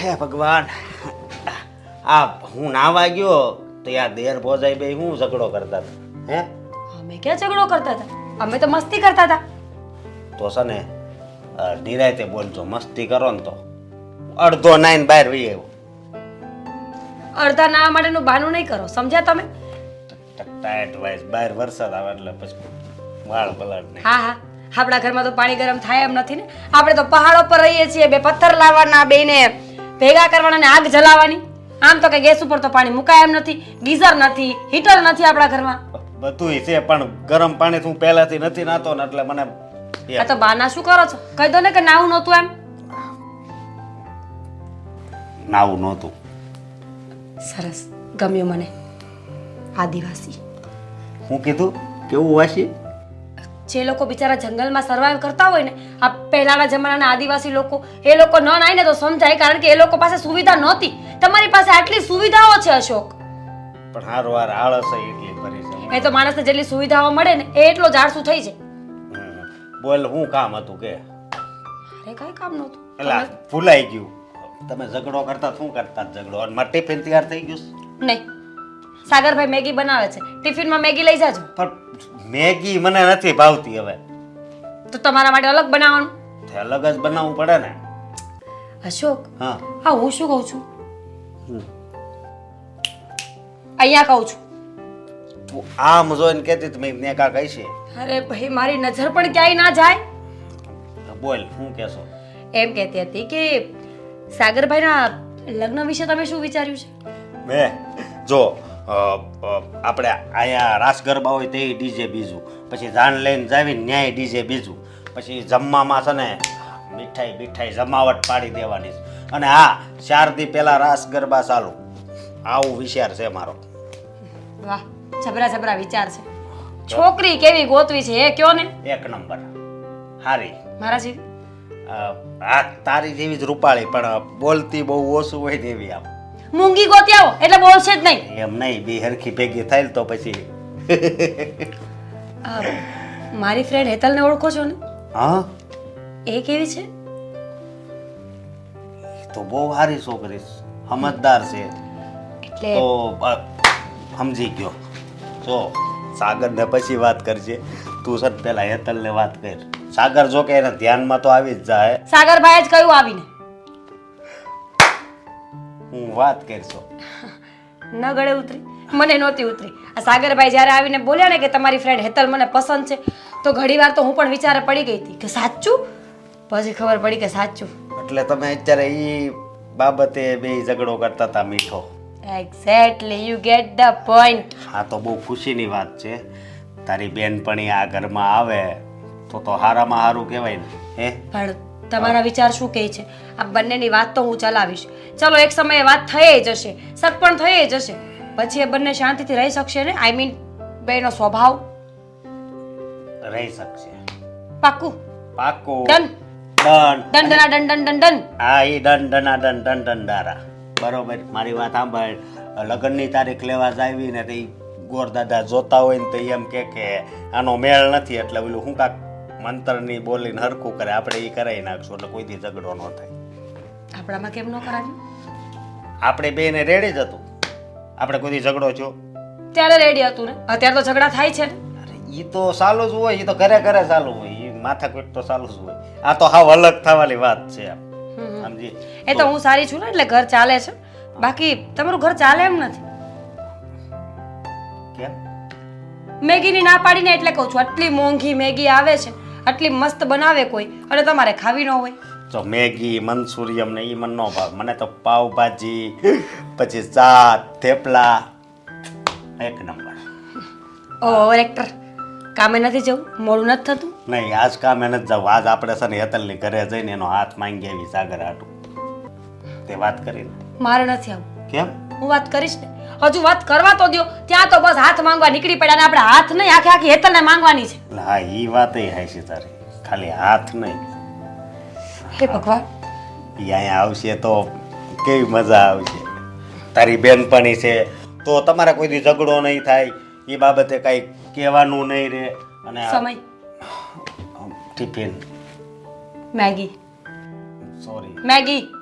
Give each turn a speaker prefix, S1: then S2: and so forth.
S1: હે ભગવાન. આ હું ના વાગ્યો તો યાર દેર ભોજાઈ બે હું ઝઘડો કરતા હતા. હે?
S2: અમે ક્યાં ઝઘડો કરતા હતા? અમે તો મસ્તી કરતા હતા.
S1: તો છે ને નિરાયતે બોલજો મસ્તી કરો ને તો. અડધો નાઈન બહાર વી આવ્યો
S2: અડધા ના માટેનું બાનું નહીં કરો સમજ્યા તમે?
S1: ટાઈટ વાઇઝ બહાર વરસાદ આવે એટલે પછી વાળ નહીં.
S2: હા હા. આપણા ઘરમાં તો પાણી ગરમ થાય એમ નથી ને. આપણે તો પહાડો પર રહીએ છીએ બે પથ્થર લાવવાના બેને ભેગા કરવાના ને આગ જલાવવાની? આમ તો કે ગેસ ઉપર તો પાણી મુકાય એમ નથી ગીઝર નથી હીટર નથી આપણા ઘરમાં.
S1: બધુંય છે પણ ગરમ પાણી હું પહેલાથી નથી નાતો ને એટલે મને
S2: આ તો બાના શું કરો છો? કહી દો ને કે નાવું નહોતું એમ.
S1: નાવું નહોતું.
S2: સરસ ગમ્યું મને. આદિવાસી.
S1: હું કીધું કેવું વાસી?
S2: જે લોકો બિચારા જંગલમાં સર્વાઈવ કરતા હોય ને આ પહેલાના જમાનાના આદિવાસી લોકો એ લોકો ન નાય ને તો સમજાય કારણ કે એ લોકો પાસે સુવિધા નહોતી. તમારી પાસે આટલી સુવિધાઓ છે અશોક?
S1: પણ હારો વાર આળસ એટલી ભરી છે.
S2: એ તો માણસને જેટલી સુવિધાઓ મળે ને એ એટલો જાળસું થઈ જાય.
S1: બોલ હું કામ હતું કે?
S2: અરે કઈ કામ નહોતું.
S1: એટલે ભૂલાઈ ગયું. તમે ઝઘડો કરતા શું કરતા ઝઘડો? અને મારે ટિફિન તૈયાર થઈ ગયું
S2: નહીં. સાગરભાઈ મેગી બનાવે છે. ટિફિનમાં મેગી લઈ જાજો.
S1: પણ મેગી મને નથી ભાવતી હવે.
S2: તો તમારા માટે અલગ બનાવવાનું?
S1: તે અલગ જ બનાવવું પડે ને.
S2: અશોક
S1: હા.
S2: હા હું શું કહું છું? અહીંયા કહું છું.
S1: તું આમ જોઈને કહેતી તો મેં નેકા કહી છે
S2: અરે ભાઈ મારી નજર પણ ક્યાંય ના જાય.
S1: બોલ શું કહેશો?
S2: એમ કહેતી હતી કે સાગરભાઈના લગ્ન વિશે તમે શું વિચાર્યું છે?
S1: મેં? જો આપણે અહીંયા રાસ ગરબા હોય તે ડીજે બીજું. પછી જાન લઈને જાવી ન્યાય ડીજે બીજું. પછી જમવામાં છે ને મીઠાઈ મીઠાઈ જમાવટ પાડી દેવાની અને હા ચારથી પહેલાં રાસ ગરબા ચાલુ. આવું વિચાર છે મારો.
S2: વાહ જબરા જબરા વિચાર છે. છોકરી કેવી ગોતવી છે એ કયો ને?
S1: એક નંબર. હારી.
S2: મારા જેવી
S1: આ તારી જેવી જ રૂપાળી પણ બોલતી બહુ ઓછું હોય તેવી આમ.
S2: મૂંગી ગોતી આવો એટલે બોલશે જ નહીં.
S1: એમ નહીં બે હરખી ભેગી થાય તો પછી.
S2: આ, મારી ફ્રેન્ડ હેતલને ઓળખો છો ને?
S1: હા.
S2: એ કેવી છે?
S1: તો બહુ સારી છોકરી છે સમજદાર છે.
S2: એટલે
S1: તો અ, સમજી ગયો. જો સાગર ને પછી વાત કરજે. તું સર પેલા હેતલ ને વાત કર. સાગર જો કે એને ધ્યાનમાં તો આવી જ જાય.
S2: સાગરભાઈએ જ કહ્યું આવીને.
S1: હું વાત કરશો.
S2: ન ગળે ઉતરી. મને નહોતી ઉતરી. આ સાગરભાઈ જ્યારે આવીને બોલ્યા ને કે તમારી ફ્રેન્ડ હેતલ મને પસંદ છે તો ઘડીવાર તો હું પણ વિચારે પડી ગઈ હતી કે સાચું? પછી ખબર પડી કે સાચું.
S1: એટલે તમે અત્યારે એ બાબતે બે ઝઘડો કરતા હતા મીઠો.
S2: Exactly you get the point
S1: હા તો બહુ ખુશીની વાત છે. તારી બેનપણી આ ઘરમાં આવે તો તો હારામાં હારું કહેવાય ને હે?
S2: પણ તમારા વિચાર શું કહે છે? આ બંનેની વાત તો હું ચલાવીશ. ચલો એક સમયે વાત થઈ જશે સક પણ થઈ જશે પછી એ બંને શાંતિથી રહી શકશે ને? આઈ મીન બેનો સ્વભાવ?
S1: રહી શકશે.
S2: પાક્કું?
S1: પાકું
S2: ડન.
S1: ડન.
S2: ડન ડના ડન ડન ડન ડન.
S1: હા એ દંડના ડન ડન ડન દન દારા બરોબર. મારી વાત સાંભળ. લગ્નની તારીખ લેવા જાવી ને તે ગોર દાદા જોતા હોય ને તો એમ કે કે આનો મેળ નથી એટલે ઓલું હું કાક મંત્રની બોલીને હરખું કરે. આપણે એ કરાવી નાખશું એટલે કોઈ દી ઝઘડો ન થાય.
S2: આપણામાં કેમ ન કરાવ્યું
S1: આપણે બેને રેડી જ હતું. આપણે કોઈ દી ઝઘડો થયો?
S2: ત્યારે રેડી હતું ને? અત્યારે તો ઝઘડા થાય છે ને?
S1: અરે એ તો ચાલુ જ હોય એ તો ઘરે ઘરે ચાલુ હોય. એ માથાકૂટ તો ચાલુ જ હોય. આ તો હાવ અલગ થવાની વાત છે સમજી?
S2: એ તો હું સારી છું ને એટલે ઘર ચાલે છે. બાકી તમારું ઘર ચાલે એમ નથી?
S1: કેમ?
S2: મેગીની ના પાડીને એટલે કહું છું આટલી મોંઘી મેગી આવે છે. આટલી મસ્ત બનાવે કોઈ અને તમારે ખાવી ન હોય.
S1: તો મેગી મંચુરિયમ ને એ મને ન ભાવે. મને તો પાવભાજી પછી ચા થેપલા એક નંબર.
S2: ઓવર એક્ટર કામે નથી જવું? મોડું નથી થતું?
S1: નહીં આજ કામે નથી જવું. આજ આપણે છે ને હેતલની ઘરે જઈને એનો હાથ માંગી આવી સાગર હાટું. તે વાત કરીને
S2: મારે નથી આવું
S1: કેમ?
S2: હું વાત કરીશ ને? હજુ વાત કરવા તો દો ત્યાં તો બસ હાથ માંગવા નીકળી પડ્યા અને આપણે હાથ નહીં આખી આખી હેતલને માંગવાની છે.
S1: હા એ વાત એ હાચી તારી. ખાલી હાથ નહીં.
S2: હે ભગવાન.
S1: એ અહીંયા આવશે તો કેવી મજા આવશે. તારી બેનપણી છે તો તમારે કોઈ દી ઝઘડો નહીં થાય. એ બાબતે કાંઈ કહેવાનું નહીં રહે. અને આ
S2: સમય.
S1: ટિફિન.
S2: મેગી.
S1: સોરી.
S2: મેગી.